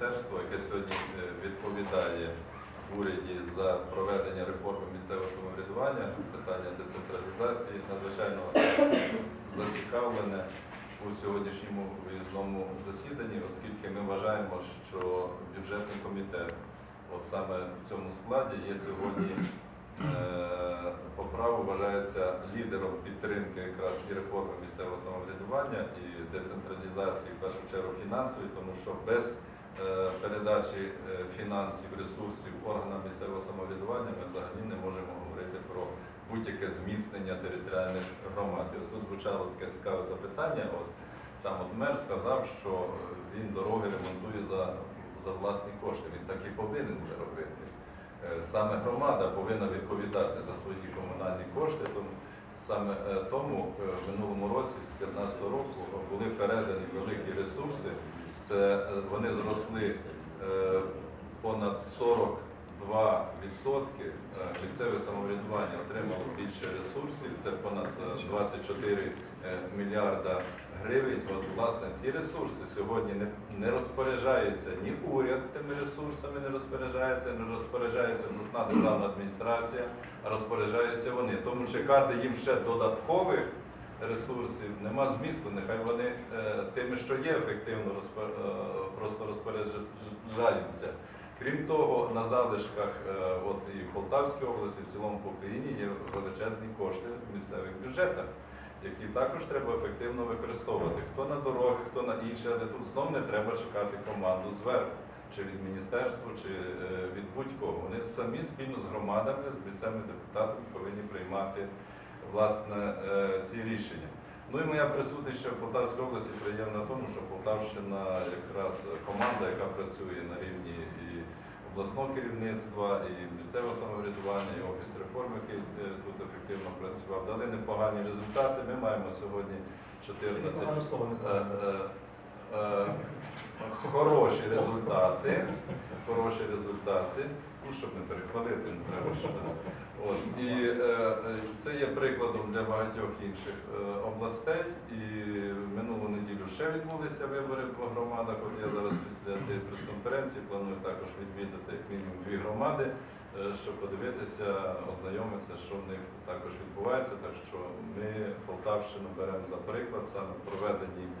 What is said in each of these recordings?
міністерство, яке сьогодні е, відповідає уряді за проведення реформи місцевого самоврядування, питання децентралізації, надзвичайно зацікавлене у сьогоднішньому виїзному засіданні, оскільки ми вважаємо, що бюджетний комітет, от саме в цьому складі, є сьогодні е, по праву вважається лідером підтримки якраз і реформи місцевого самоврядування і децентралізації, в першу чергу фінансової, тому що без передачі е, фінансів, ресурсів органам місцевого самоврядування ми взагалі не можемо говорити про будь-яке зміцнення територіальних громад. І ось тут звучало таке цікаве запитання. Ось там от мер сказав, що е, він дороги ремонтує за, за власні кошти. Він так і повинен це робити. Е, Саме громада повинна відповідати за свої комунальні кошти. Тому саме е, тому е, в минулому році, з 2015 року, були передані великі ресурси. Це е, вони зросли е, понад 42 відсотки. Е, Місцеве самоврядування отримало більше ресурсів. Це понад е, 24 е, мільярда гривень. От власне ці ресурси сьогодні не, розпоряджається ні уряд тими ресурсами, не розпоряджається, не розпоряджається обласна державна адміністрація, а розпоряджаються вони. Тому чекати їм ще додаткових ресурсів нема змісту. Нехай вони е, тими, що є, ефективно е, просто розпоряджаються. Крім того, на залишках е, от і в Полтавській області, в цілому по Україні є величезні кошти в місцевих бюджетах які також треба ефективно використовувати. Хто на дороги, хто на інше, але тут знов не треба чекати команду зверху, чи від міністерства, чи від будь-кого. Вони самі спільно з громадами, з місцевими депутатами повинні приймати власне е, ці рішення. Ну і моя присутність ще в Полтавській області приємна тому, що Полтавщина якраз команда, яка працює на рівні і обласного керівництва, і місцевого самоврядування, і офіс реформ, який е, тут ефективно працював, дали непогані результати. Ми маємо сьогодні 14 е, хороші результати. Хороші результати. Ну, щоб не перехвалити, не треба ж. От. І е, е, це є прикладом для багатьох інших е, областей. І минулу неділю ще відбулися вибори по громадах. От я зараз після цієї прес-конференції планую також відвідати як мінімум дві громади, е, щоб подивитися, ознайомитися, що в них також відбувається. Так що ми Полтавщину беремо за приклад саме в проведенні е,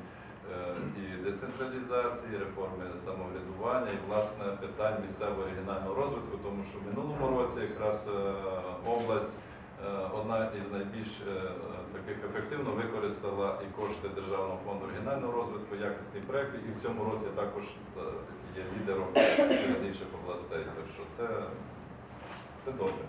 і децентралізації, реформи самоврядування і власне питань місцевого регіонального розвитку, тому що в минулому році якраз е, область е, одна із найбільш е, таких ефективно використала і кошти Державного фонду регіонального розвитку, якісні проекти, і в цьому році також е, є лідером інших областей. Так що це, це добре.